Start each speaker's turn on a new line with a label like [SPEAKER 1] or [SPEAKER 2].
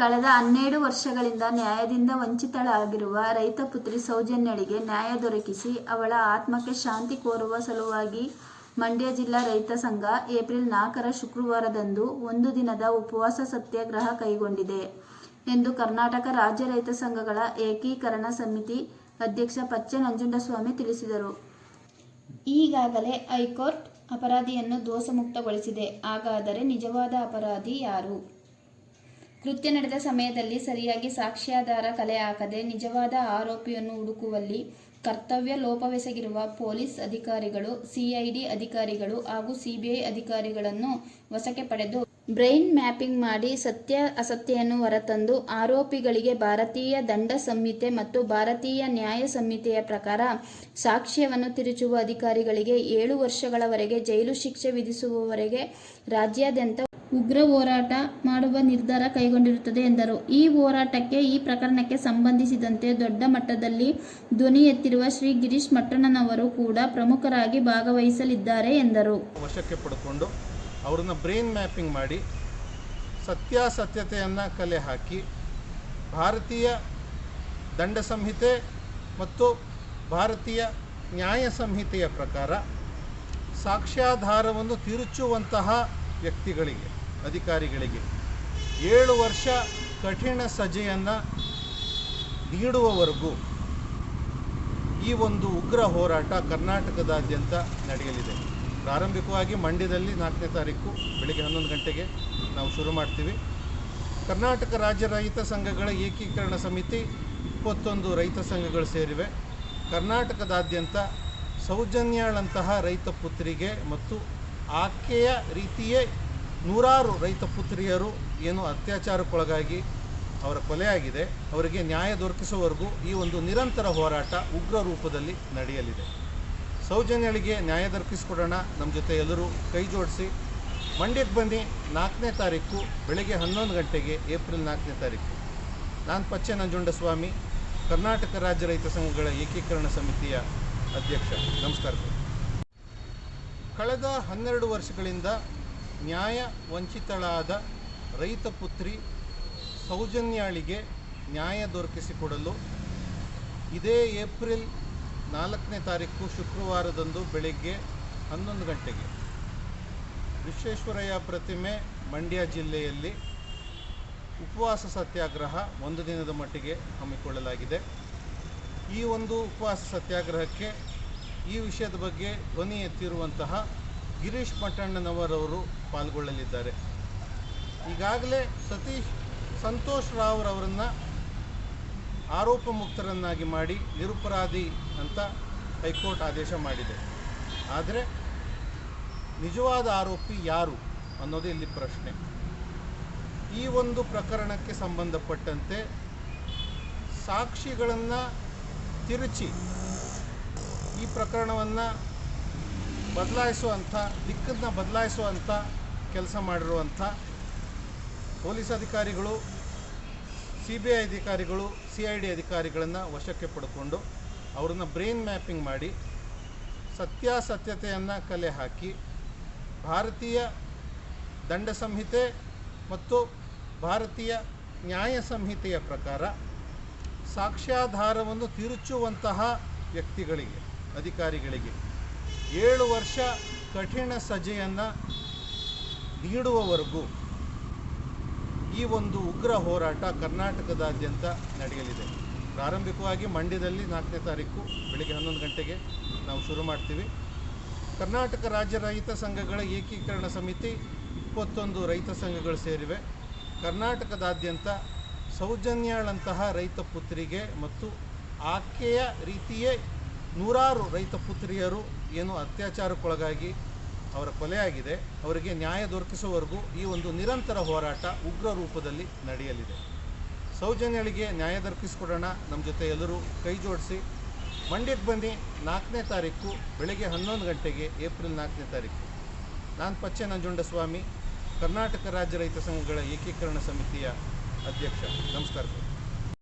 [SPEAKER 1] ಕಳೆದ ಹನ್ನೆರಡು ವರ್ಷಗಳಿಂದ ನ್ಯಾಯದಿಂದ ವಂಚಿತಳಾಗಿರುವ ರೈತ ಪುತ್ರಿ ಸೌಜನ್ಯಳಿಗೆ ನ್ಯಾಯ ದೊರಕಿಸಿ ಅವಳ ಆತ್ಮಕ್ಕೆ ಶಾಂತಿ ಕೋರುವ ಸಲುವಾಗಿ ಮಂಡ್ಯ ಜಿಲ್ಲಾ ರೈತ ಸಂಘ ಏಪ್ರಿಲ್ ನಾಲ್ಕರ ಶುಕ್ರವಾರದಂದು ಒಂದು ದಿನದ ಉಪವಾಸ ಸತ್ಯಾಗ್ರಹ ಕೈಗೊಂಡಿದೆ ಎಂದು ಕರ್ನಾಟಕ ರಾಜ್ಯ ರೈತ ಸಂಘಗಳ ಏಕೀಕರಣ ಸಮಿತಿ ಅಧ್ಯಕ್ಷ ಪಚ್ಚೆ ನಂಜುಂಡಸ್ವಾಮಿ ತಿಳಿಸಿದರು. ಈಗಾಗಲೇ ಹೈಕೋರ್ಟ್ ಅಪರಾಧಿಯನ್ನು ದೋಷಮುಕ್ತಗೊಳಿಸಿದೆ, ಹಾಗಾದರೆ ನಿಜವಾದ ಅಪರಾಧಿ ಯಾರು? ಕೃತ್ಯ ನಡೆದ ಸಮಯದಲ್ಲಿ ಸರಿಯಾಗಿ ಸಾಕ್ಷ್ಯಾಧಾರ ಕಲೆ ಹಾಕದೆ ನಿಜವಾದ ಆರೋಪಿಯನ್ನು ಹುಡುಕುವಲ್ಲಿ ಕರ್ತವ್ಯ ಲೋಪವೆಸಗಿರುವ ಪೊಲೀಸ್ ಅಧಿಕಾರಿಗಳು ಸಿಐಡಿ ಅಧಿಕಾರಿಗಳು ಹಾಗೂ ಸಿಬಿಐ ಅಧಿಕಾರಿಗಳನ್ನು ವಶಕ್ಕೆ ಪಡೆದು ಬ್ರೈನ್ ಮ್ಯಾಪಿಂಗ್ ಮಾಡಿ ಸತ್ಯ ಅಸತ್ಯೆಯನ್ನು ಹೊರತಂದು ಆರೋಪಿಗಳಿಗೆ ಭಾರತೀಯ ದಂಡ ಸಂಹಿತೆ ಮತ್ತು ಭಾರತೀಯ ನ್ಯಾಯ ಸಂಹಿತೆಯ ಪ್ರಕಾರ ಸಾಕ್ಷ್ಯವನ್ನು ತಿರುಚುವ ಅಧಿಕಾರಿಗಳಿಗೆ ಏಳು ವರ್ಷಗಳವರೆಗೆ ಜೈಲು ಶಿಕ್ಷೆ ವಿಧಿಸುವವರೆಗೆ ರಾಜ್ಯಾದ್ಯಂತ ಉಗ್ರ ಹೋರಾಟ ಮಾಡುವ ನಿರ್ಧಾರ ಕೈಗೊಂಡಿರುತ್ತದೆ ಎಂದರು. ಈ ಹೋರಾಟಕ್ಕೆ ಈ ಪ್ರಕರಣಕ್ಕೆ ಸಂಬಂಧಿಸಿದಂತೆ ದೊಡ್ಡ ಮಟ್ಟದಲ್ಲಿ ಧ್ವನಿ ಎತ್ತಿರುವ ಶ್ರೀ ಗಿರೀಶ್ ಮಟ್ಟಣ್ಣನವರು ಕೂಡ ಪ್ರಮುಖರಾಗಿ ಭಾಗವಹಿಸಲಿದ್ದಾರೆ ಎಂದರು.
[SPEAKER 2] ವಶಕ್ಕೆ ಪಡ್ಕೊಂಡು ಅವ್ರನ್ನ ಬ್ರೈನ್ ಮ್ಯಾಪಿಂಗ್ ಮಾಡಿ ಸತ್ಯಾಸತ್ಯತೆಯನ್ನು ಕಲೆ ಹಾಕಿ ಭಾರತೀಯ ದಂಡ ಸಂಹಿತೆ ಮತ್ತು ಭಾರತೀಯ ನ್ಯಾಯ ಸಂಹಿತೆಯ ಪ್ರಕಾರ ಸಾಕ್ಷ್ಯಾಧಾರವನ್ನು ತಿರುಚುವಂತಹ ವ್ಯಕ್ತಿಗಳಿಗೆ ಅಧಿಕಾರಿಗಳಿಗೆ. ಏಳು ವರ್ಷ ಕಠಿಣ ಸಜೆಯನ್ನು ನೀಡುವವರೆಗೂ ಈ ಒಂದು ಉಗ್ರ ಹೋರಾಟ ಕರ್ನಾಟಕದಾದ್ಯಂತ ನಡೆಯಲಿದೆ. ಪ್ರಾರಂಭಿಕವಾಗಿ ಮಂಡ್ಯದಲ್ಲಿ ನಾಲ್ಕನೇ ತಾರೀಕು ಬೆಳಿಗ್ಗೆ ಹನ್ನೊಂದು ಗಂಟೆಗೆ ನಾವು ಶುರು ಮಾಡ್ತೀವಿ. ಕರ್ನಾಟಕ ರಾಜ್ಯ ರೈತ ಸಂಘಗಳ ಏಕೀಕರಣ ಸಮಿತಿ ಇಪ್ಪತ್ತೊಂದು ರೈತ ಸಂಘಗಳು ಸೇರಿವೆ. ಕರ್ನಾಟಕದಾದ್ಯಂತ ಸೌಜನ್ಯಾಳಂತಹ ರೈತ ಪುತ್ರಿಗೆ ಮತ್ತು ಆಕೆಯ ರೀತಿಯೇ ನೂರಾರು ರೈತ ಪುತ್ರಿಯರು ಏನು ಅತ್ಯಾಚಾರಕ್ಕೊಳಗಾಗಿ ಅವರ ಕೊಲೆಯಾಗಿದೆ. ಅವರಿಗೆ ನ್ಯಾಯ ದೊರಕಿಸುವವರೆಗೂ ಈ ಒಂದು ನಿರಂತರ ಹೋರಾಟ ಉಗ್ರ ರೂಪದಲ್ಲಿ ನಡೆಯಲಿದೆ. ಸೌಜನ್ಯಳಿಗೆ ನ್ಯಾಯ ದೊರಕಿಸಿಕೊಡೋಣ. ನಮ್ಮ ಜೊತೆ ಎಲ್ಲರೂ ಕೈ ಜೋಡಿಸಿ. ಮಂಡ್ಯಕ್ಕೆ ಬನ್ನಿ. ನಾಲ್ಕನೇ ತಾರೀಕು ಬೆಳಗ್ಗೆ ಹನ್ನೊಂದು ಗಂಟೆಗೆ ಏಪ್ರಿಲ್ ನಾಲ್ಕನೇ ತಾರೀಕು. ನಾನು ಪಚ್ಚೆ ನಂಜುಂಡಸ್ವಾಮಿ, ಕರ್ನಾಟಕ ರಾಜ್ಯ ರೈತ ಸಂಘಗಳ ಏಕೀಕರಣ ಸಮಿತಿಯ ಅಧ್ಯಕ್ಷ. ನಮಸ್ಕಾರ. ಕಳೆದ ಹನ್ನೆರಡು ವರ್ಷಗಳಿಂದ ನ್ಯಾಯ ವಂಚಿತಳಾದ ರೈತ ಪುತ್ರಿ ಸೌಜನ್ಯಾಳಿಗೆ ನ್ಯಾಯ ದೊರಕಿಸಿಕೊಡಲು ಇದೇ ಏಪ್ರಿಲ್ ನಾಲ್ಕನೇ ತಾರೀಕು ಶುಕ್ರವಾರದಂದು ಬೆಳಗ್ಗೆ ಹನ್ನೊಂದು ಗಂಟೆಗೆ ವಿಶ್ವೇಶ್ವರಯ್ಯ ಪ್ರತಿಮೆ ಮಂಡ್ಯ ಜಿಲ್ಲೆಯಲ್ಲಿ ಉಪವಾಸ ಸತ್ಯಾಗ್ರಹ ಒಂದು ದಿನದ ಮಟ್ಟಿಗೆ ಹಮ್ಮಿಕೊಳ್ಳಲಾಗಿದೆ. ಈ ಒಂದು ಉಪವಾಸ ಸತ್ಯಾಗ್ರಹಕ್ಕೆ ಈ ವಿಷಯದ ಬಗ್ಗೆ ಧ್ವನಿ ಎತ್ತಿರುವಂತಹ ಗಿರೀಶ್ ಮಠಣ್ಣನವರವರು ಪಾಲ್ಗೊಳ್ಳಲಿದ್ದಾರೆ. ಈಗಾಗಲೇ ಸತೀಶ್ ಸಂತೋಷ್ ರಾವ್ರವರನ್ನು ಆರೋಪ ಮುಕ್ತರನ್ನಾಗಿ ಮಾಡಿ ನಿರುಪರಾಧಿ ಅಂತ ಹೈಕೋರ್ಟ್ ಆದೇಶ ಮಾಡಿದೆ. ಆದರೆ ನಿಜವಾದ ಆರೋಪಿ ಯಾರು ಅನ್ನೋದು ಇಲ್ಲಿ ಪ್ರಶ್ನೆ. ಈ ಒಂದು ಪ್ರಕರಣಕ್ಕೆ ಸಂಬಂಧಪಟ್ಟಂತೆ ಸಾಕ್ಷಿಗಳನ್ನು ತಿರುಚಿ ಈ ಪ್ರಕರಣವನ್ನು ಬದಲಾಯಿಸುವಂಥ, ದಿಕ್ಕನ್ನು ಬದಲಾಯಿಸುವಂಥ ಕೆಲಸ ಮಾಡಿರುವಂಥ ಪೊಲೀಸ್ ಅಧಿಕಾರಿಗಳು, ಸಿ ಬಿ ಐ ಅಧಿಕಾರಿಗಳು, ಸಿ ಐ ಡಿ ಅಧಿಕಾರಿಗಳನ್ನು ವಶಕ್ಕೆ ಪಡ್ಕೊಂಡು ಅವ್ರನ್ನ ಬ್ರೈನ್ ಮ್ಯಾಪಿಂಗ್ ಮಾಡಿ ಸತ್ಯಾಸತ್ಯತೆಯನ್ನು ಕಲೆ ಹಾಕಿ ಭಾರತೀಯ ದಂಡ ಸಂಹಿತೆ ಮತ್ತು ಭಾರತೀಯ ನ್ಯಾಯ ಸಂಹಿತೆಯ ಪ್ರಕಾರ ಸಾಕ್ಷ್ಯಾಧಾರವನ್ನು ತಿರುಚುವಂತಹ ವ್ಯಕ್ತಿಗಳಿಗೆ, ಅಧಿಕಾರಿಗಳಿಗೆ ಏಳು ವರ್ಷ ಕಠಿಣ ಸಜೆಯನ್ನು ನೀಡುವವರೆಗೂ ಈ ಒಂದು ಉಗ್ರ ಹೋರಾಟ ಕರ್ನಾಟಕದಾದ್ಯಂತ ನಡೆಯಲಿದೆ. ಪ್ರಾರಂಭಿಕವಾಗಿ ಮಂಡ್ಯದಲ್ಲಿ ನಾಲ್ಕನೇ ತಾರೀಕು ಬೆಳಗ್ಗೆ ಹನ್ನೊಂದು ಗಂಟೆಗೆ ನಾವು ಶುರು ಮಾಡ್ತೀವಿ. ಕರ್ನಾಟಕ ರಾಜ್ಯ ರೈತ ಸಂಘಗಳ ಏಕೀಕರಣ ಸಮಿತಿ ಇಪ್ಪತ್ತೊಂದು ರೈತ ಸಂಘಗಳು ಸೇರಿವೆ. ಕರ್ನಾಟಕದಾದ್ಯಂತ ಸೌಜನ್ಯಾಳಂತಹ ರೈತ ಪುತ್ರಿಗೆ ಮತ್ತು ಆಕೆಯ ರೀತಿಯೇ ನೂರಾರು ರೈತ ಪುತ್ರಿಯರು ಏನು ಅತ್ಯಾಚಾರಕ್ಕೊಳಗಾಗಿ ಅವರ ಕೊಲೆಯಾಗಿದೆ. ಅವರಿಗೆ ನ್ಯಾಯ ದೊರಕಿಸುವವರೆಗೂ ಈ ಒಂದು ನಿರಂತರ ಹೋರಾಟ ಉಗ್ರ ರೂಪದಲ್ಲಿ ನಡೆಯಲಿದೆ. ಸೌಜನ್ಯಗಳಿಗೆ ನ್ಯಾಯ ದೊರಕಿಸಿಕೊಡೋಣ. ನಮ್ಮ ಜೊತೆ ಎಲ್ಲರೂ ಕೈ ಜೋಡಿಸಿ. ಮಂಡ್ಯಕ್ಕೆ ಬನ್ನಿ. ನಾಲ್ಕನೇ ತಾರೀಕು ಬೆಳಗ್ಗೆ ಹನ್ನೊಂದು ಗಂಟೆಗೆ ಏಪ್ರಿಲ್ ನಾಲ್ಕನೇ ತಾರೀಕು. ನಾನು ಪಚ್ಚೆ ನಂಜುಂಡಸ್ವಾಮಿ, ಕರ್ನಾಟಕ ರಾಜ್ಯ ರೈತ ಸಂಘಗಳ ಏಕೀಕರಣ ಸಮಿತಿಯ ಅಧ್ಯಕ್ಷ. ನಮಸ್ಕಾರ.